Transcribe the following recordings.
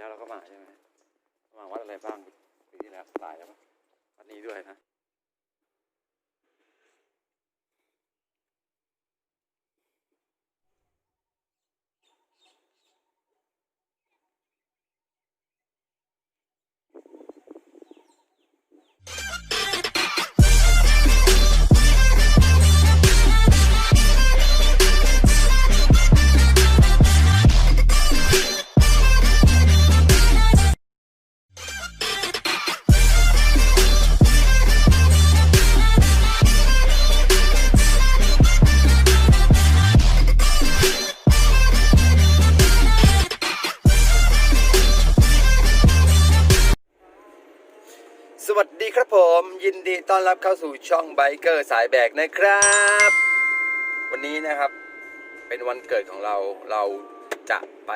ที่แล้วเราก็มาใช่ไหมมาวัดอะไรบ้างปีที่แล้วหลายแล้วปะวัดนี้ด้วยนะ ดีต้อนรับเข้าสู่ช่องไบเกอร์สายแบกนะครับ วันนี้นะครับเป็นวันเกิดของเราเราจะไป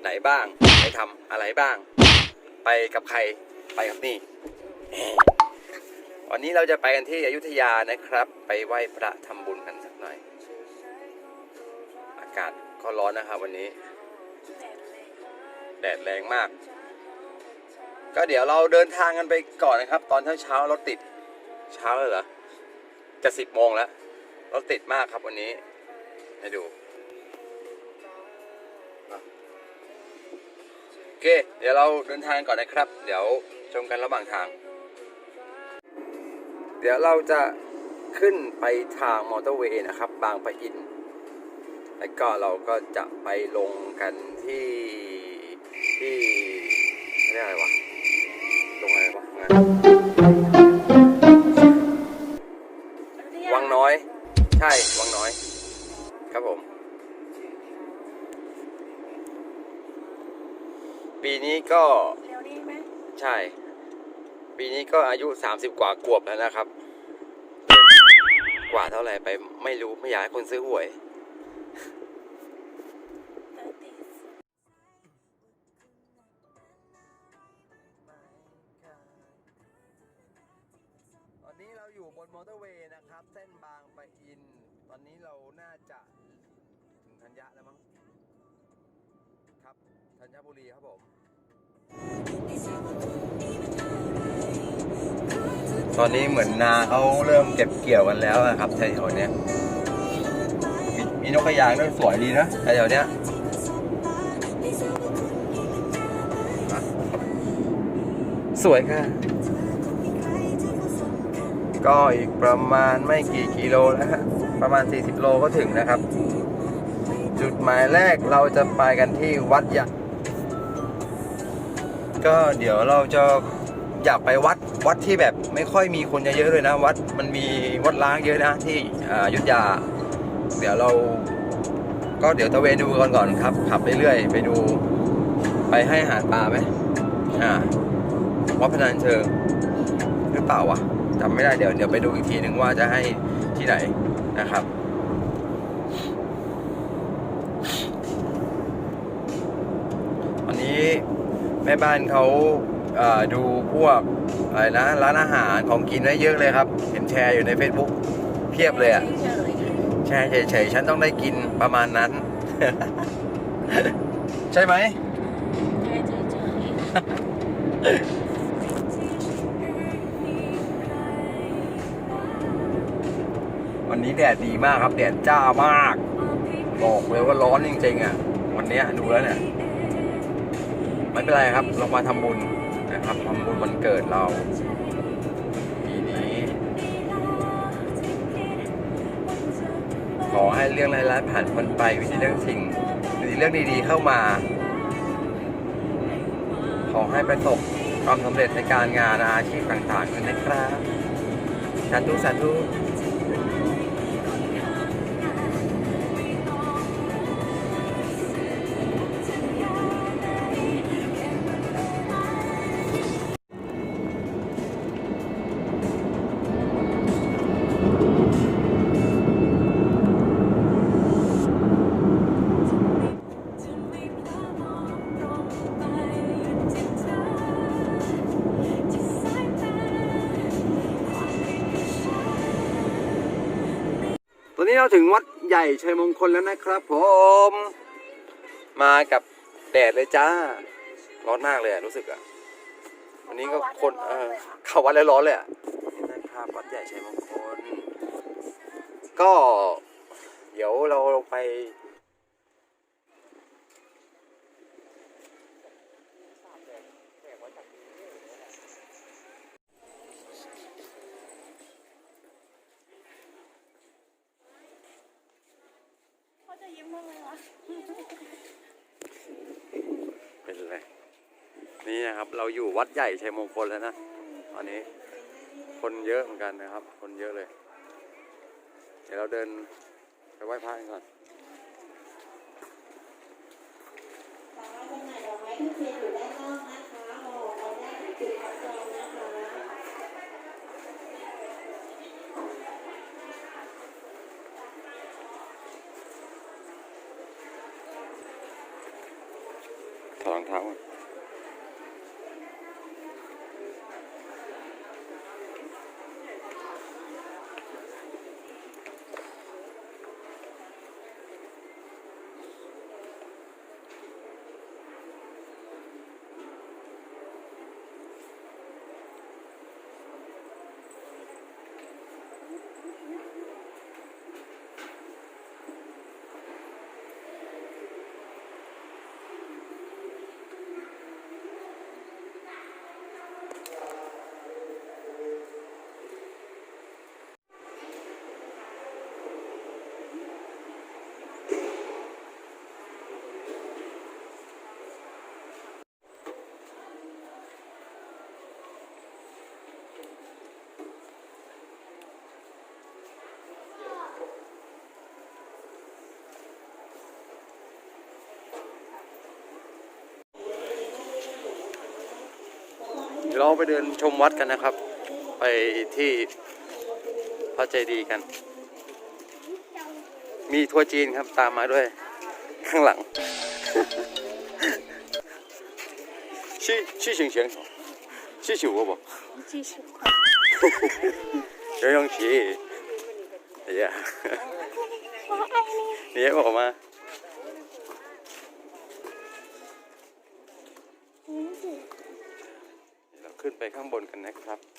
ไหนบ้าง ไปทำอะไรบ้าง ไปกับใครไปกับนี่ วันนี้เราจะไปกันที่อยุธยานะครับ ไปไหว้พระทำบุญกันสักหน่อย อากาศก็ร้อนนะครับวันนี้ แดดแรงมากก็เดี๋ยวเราเดินทางกันไปก่อนนะครับ ตอนเช้าเช้าๆรถติด เช้าเลยเหรอ จะสิบโมงแล้วรถติดมากครับวันนี้ ให้ดู โอเค เดี๋ยวเราเดินทางก่อนนะครับ เดี๋ยวชมกันระหว่างทาง เดี๋ยวเราจะขึ้นไปทางมอเตอร์เวย์นะครับ บางปะอิน แล้วก็เราก็จะไปลงกันที่ที่เรียกอะไรวะ ลงอะไรวะ ช่วังน้อย ครับผม ปีนี้ก็เร็วนี้ไหมใช่ ปีนี้ก็อายุ 30 กว่ากวบแล้วนะครับ กว่าเท่าไหร่ไปไม่รู้ไม่อยากให้คนซื้อหวย อนนี้เราน่าจะถึงธัญญะแล้วมั้ง ครับธัญบุรีครับผมตอนนี้เหมือนนาเขาเริ่มเก็บเกี่ยวกันแล้วนะครับแถวๆเนี้ยมีมีนกกระยางด้วยสวยดีนะแถวๆเนี้ยสวยค่ะ ก็อีกประมาณไม่กี่กิโลแล้วฮะประมาณ 40 โลก็ถึงนะครับ จุดหมายแรกเราจะไปกันที่วัดใหญ่ก็เดี๋ยวเราจะอยากไปวัดวัดที่แบบไม่ค่อยมีคนเยอะๆเลยนะ วัดมันมีวัดล้างเยอะนะที่อ่าอยุธยา เดี๋ยวเราก็เดี๋ยวตะเวนดูก่อนก่อนครับ ขับเรื่อยๆไปดูไปให้อาหารปลาไหมอ่าวัดพนัญเชิงหรือเปล่าวะ จำไม่ได้เดี๋ยวเดี๋ยวไปดูอีกทีนึงว่าจะให้ที่ไหนนะครับ วันนี้แม่บ้านเขาเอ่อดูพวกอะไรนะร้านอาหารของกินไว้เยอะเลยครับ เห็นแชร์อยู่ใน Facebook เพียบเลยอะเฉยแชร์เฉยๆฉันต้องได้กินประมาณนั้น ใช่ไหมเวันนี้แดดดีมากครับ แดดจ้ามากบอกเลยว่าร้อนจริงๆอะ วันเนี้ยดูแล้วเนี่ยไม่เป็นไรครับเรามาทำบุญนะครับทำบุญวันเกิดเราปีนี้ ขอให้เรื่องร้ายๆผ่านพ้นไปวิธีเรื่องสิ่งวิธีเรื่องดีๆเข้ามา ขอให้ประสบความสำเร็จในการงานอาชีพต่างๆด้วยนะครับสาธุสาธุ เราถึงวัดใหญ่ชัยมงคลแล้วนะครับ ผม มากับแดดเลยจ้า ร้อนมากเลยอะรู้สึกอะวันนี้ก็คนเออเข้าวัดแล้วร้อนเลยอะนี่นะครับวัดใหญ่ชัยมงคล ก็ เดี๋ยวเราไป เขาจะยิ้มทำไมวะ เป็นไร นะครับ เราอยู่วัดใหญ่ชัยมงคลแล้วนะตอนนี้คนเยอะเหมือนกันนะครับ คนเยอะเลย เดี๋ยวเราเดินไปไหว้พระกันก่อน ดี๋ยวเราไปเดินชมวัดกันนะครับ ไปที่พระเจดีย์กัน มีทัวร์จีนครับตามมาด้วยข้างหลังชื่อชื่อเฉียงเฉียงชื่อฉิวก็บอกชีชิวเดี๋ยวยังชี้เดี๋ยวว่าไอ้นี่เดี๋ยวบอกมา อืมสิ เดี๋ยวเรา ข้างบนกันนะครับ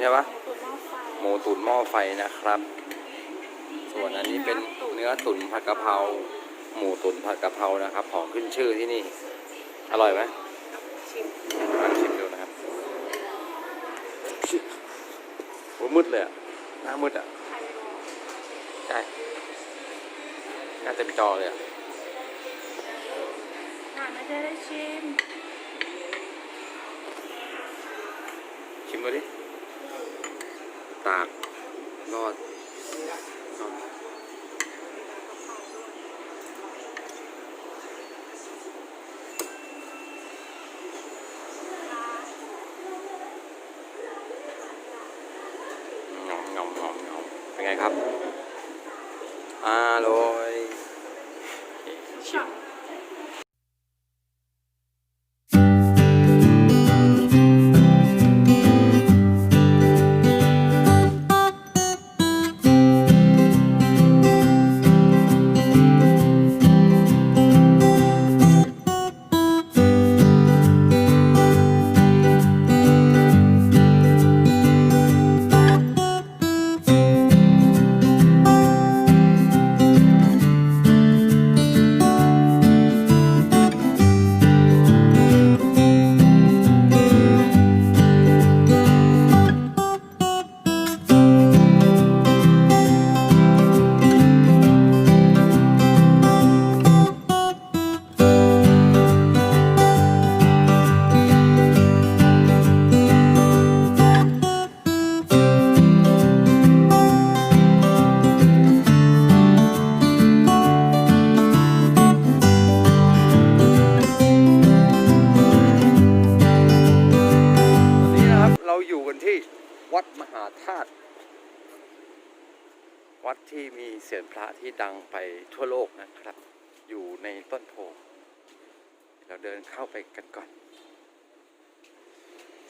ใช่ปะหมูตุ๋นหม้อไฟนะครับ ส่วนอันนี้เป็นเนื้อตุ๋นผัดกะเพราหมูตุ๋นผัดกะเพรานะครับของขึ้นชื่อที่นี่ อร่อยไหมมาชิมดูนะครับโอ้มืดเลยอะหน้ามืดอะใช่หน้าเต็มจอเลยอะอ่านไได้ชิม ชิมดูดิ ตากรอดรอด เราเดินเข้าไปกันก่อน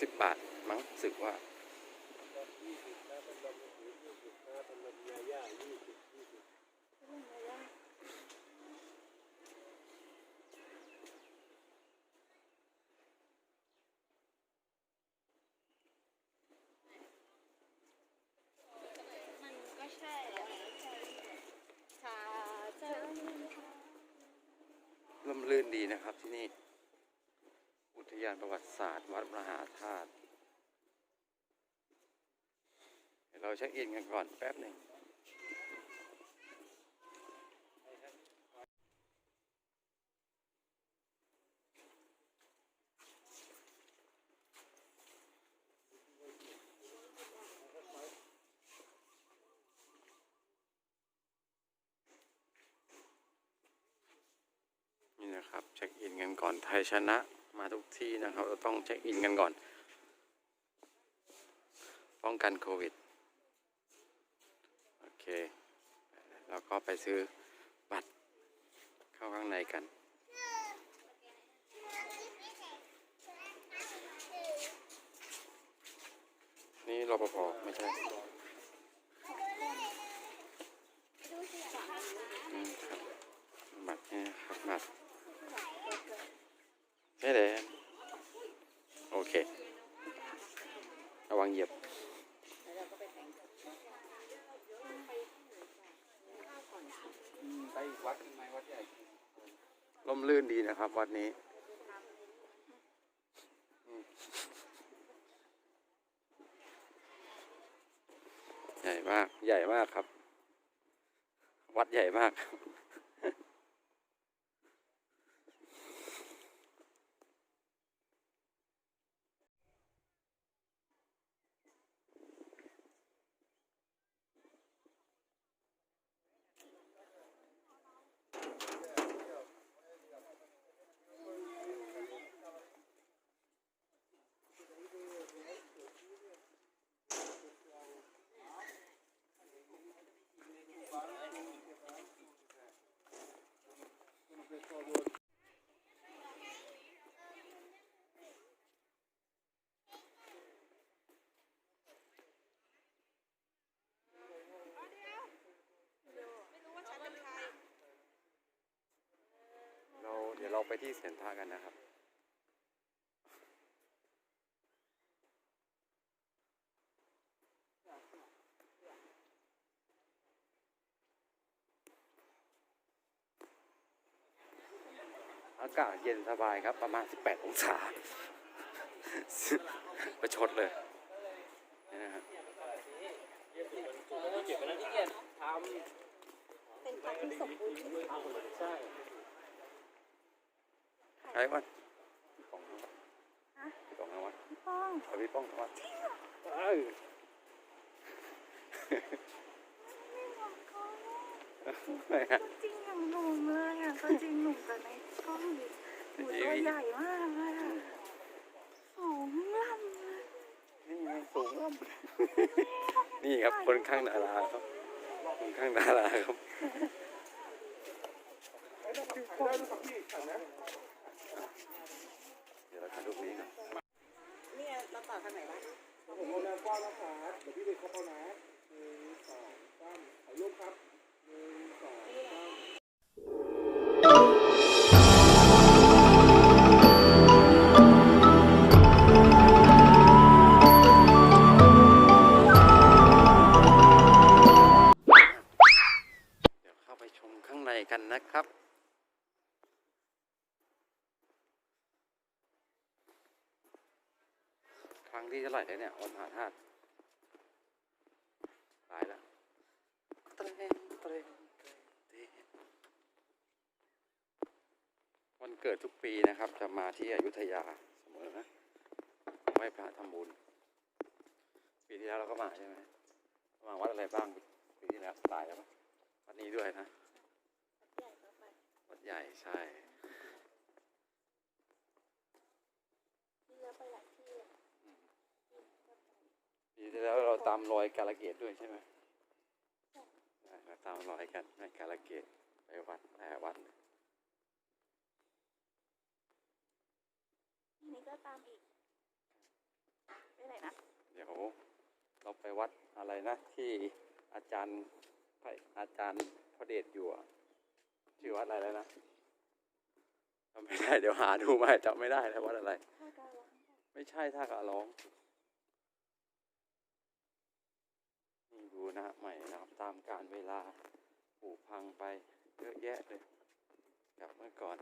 สิบบาทมั้งสึกว่า มันก็ใช่อะชาเจอ ร่มรื่นดีนะครับที่นี่ อุทยานประวัติศาสตร์ วัดมหาธาตุ เดี๋ยวเราเช็คอินกันก่อนแป๊บหนึ่งนี่นะครับเช็คอินกันก่อนไทยชนะมาทุกที่นะครับ เราต้องเช็คอินกันก่อน ป้องกันโควิด เคแล้วก็ไปซื้อบัตรเข้าข้างในกัน นี่รปภไม่ใช่อืมครับบัตรนี่นะครับบัตรใช่เลยโอเค ระวังเหยียบ ไปอีกวัดหนึงไหมวัดใหญ่ ลื่นดีนะครับ วัดนี้ ใหญ่มาก ใหญ่มากครับ วัดใหญ่มาก ไปที่เสียนพระกันนะครับ อากาศเย็นสบายครับประมาณ 18 องศา ประชดเลยนี่นะครับเป็นพักที่สมบูรณ์ ที่สุดใครวะพี่ป้องเอาวะฮะพี่ป้องเอาวะพี่ป้องเอาพี่ป้องเอาวะเออไม่ฮะจริงอย่างหนุ่มเลยอะตัวจริงหนุ่มแต่ในกล้องดิหูตัวใหญ่มากเลยอะสูงล่ำเลยนี่ไงสูงอะนี่ครับคนข้างดาราครับคนข้างดาราครับเดี๋ยวเรา ถ่ายรูปนี้ครับเนี่ยเราต่อทางไหนบ้างผมเอาแนวกว้างนะครับเดี๋ยวพี่เด็กเขาเอานะหนึ่งสองสามถ่ายรูปครับหนึ่งสองสาม ครั้งที่เท่าไหร่แล้วเนี่ยวันมหาธาตุตายแล้วเตรงเตรงเตรงเตรงวันเกิดทุกปีนะครับ จะมาที่อยุธยาเสมอนะไหว้พระทำบุญ ปีที่แล้วเราก็มาใช่ไหมมาวัดอะไรบ้างปีที่แล้วตายแล้วปะวัดนี้ด้วยนะวัดใหญ่ใช่ ที่เราไปหลายที่เลย ปีที่ แล้วเราตามรอยกาลเกตด้วยใช่ไหมใช่เราตามรอยกันในกาลเกตไปวัดหลายวัดเลยทีนี้ก็ตามอีกไปไหนนะ เดี๋ยวเราไปวัดอะไรนะ ที่อาจารย์พระอาจารย์พระเดชอยู่อะชื่อวัดอะไรแล้วนะจำไม่ได้เดี๋ยวหาดูมาจำไม่ได้แล้ววัดอะไรท่าการร้องไม่ใช่ท่ากะร้อง ดูนะใหม่นะครับตามการเวลาผูพังไปเยอะแยะเลยกับเมื่อก่อน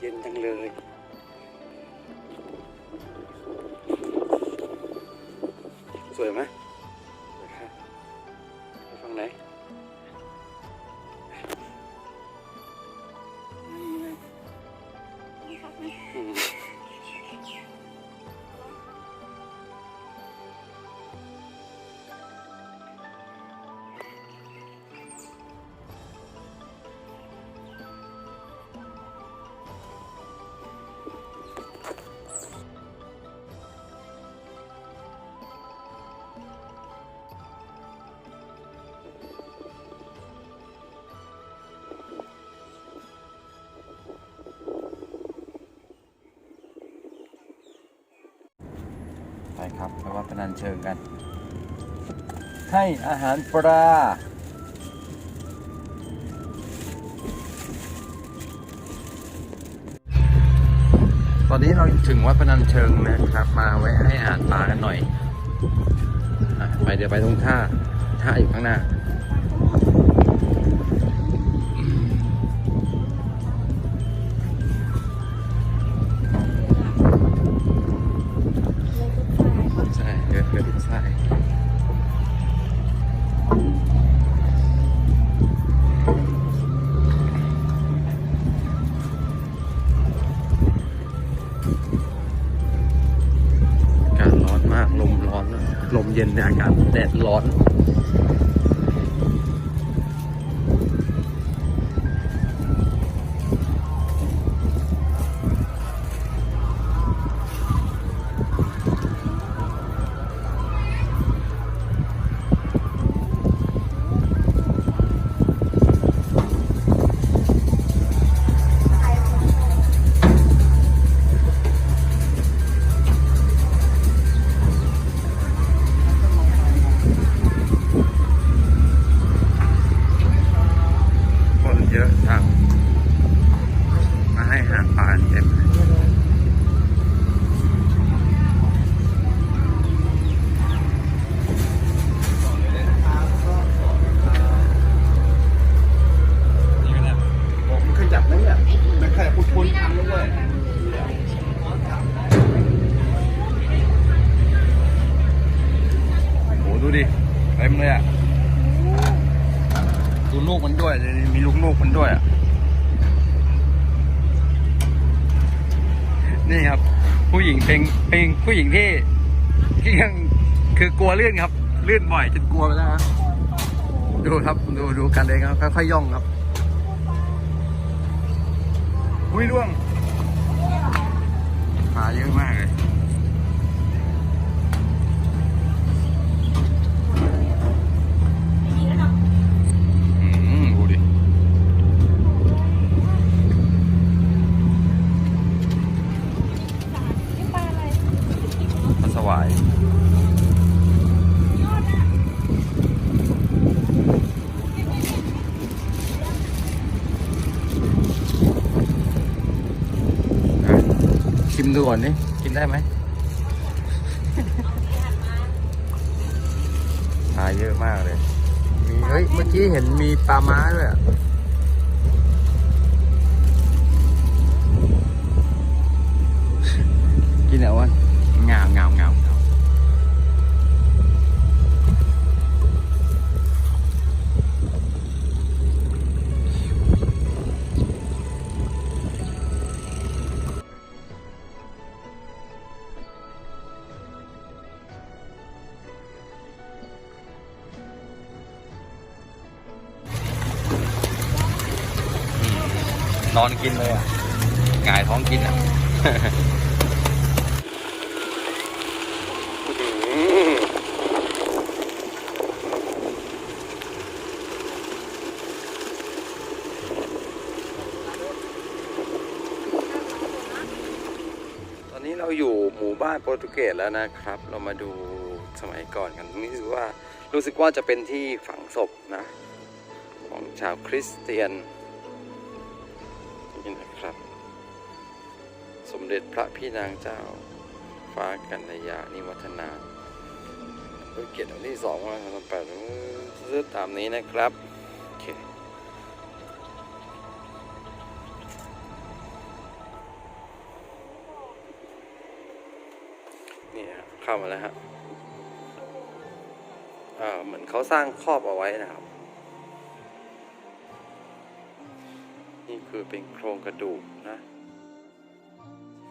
เย็นจังเลย สวยไหม ครับแล้วัดพนัญเชิงกัน ให้อาหารปลาตอนนี้เราถึงวัดพนัญเชิงนะครับ มาไว้ให้อาหารปลากันหน่อย ไปเดี๋ยวไปตรงท่าท่าอยู่ข้างหน้า ลมเย็นในอากาศแดดร้อน ผู้หญิงที่ที่ยังคือกลัวลื่นครับ ลื่นบ่อยจนกลัวไปแล้วฮะดูครับดูดูกันเลยครับค่อยๆย่องครับอุ้ยร่วงปลาเยอะมากเลย ก่อนนี่กินได้ไหมปลาเยอะมากเลย มีเฮ้ย เมื่อกี้เห็นมีปลาม้าด้วย อนกินเลยอะหงายท้องกินอะตอนนี้เราอยู่หมู่บ้านโปรตุเกสแล้วนะครับ เรามาดูสมัยก่อนกันนี่รู้สึกว่ารู้สึกว่าจะเป็นที่ฝังศพนะ ของชาวคริสเตียน มเด็จพระพี่นางเจ้า ฟ้ากัญญานิวัฒนาโปรตุเกสวันที่สองวันที่แปดซื้อตามนี้นะครับโอเคนี่ฮะเข้ามาแล้วฮะอ่าเหมือนเขาสร้างครอบเอาไว้นะครับ นี่คือเป็นโครงกระดูกนะ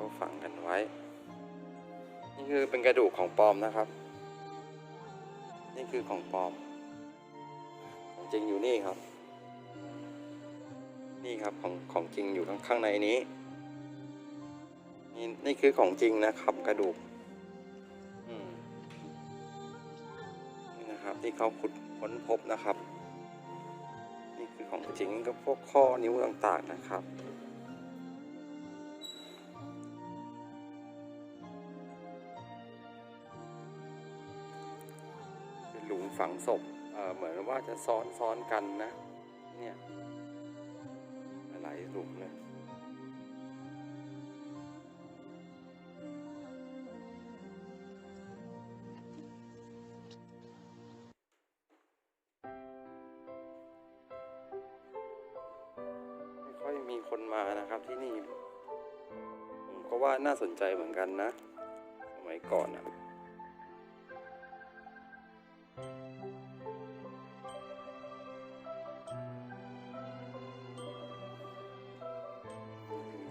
เขาฝังกันไว้ นี่คือเป็นกระดูกของปลอมนะครับ นี่คือของปลอม ของจริงอยู่นี่ครับ นี่ครับของของจริงอยู่ข้างในนี้ นี่นี่คือของจริงนะครับ กระดูกนี่นะครับ ที่เขาขุดค้นพบนะครับ นี่คือของจริงก็พวกข้อนิ้วต่างๆนะครับ ศพเหมือนว่าจะซ้อนซ้อนกันนะ เนี่ยหลายหลุมเลยไม่ค่อยมีคนมานะครับที่นี่ ผมก็ว่าน่าสนใจเหมือนกันนะ สมัยก่อนนะ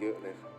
เยอะเลยครับ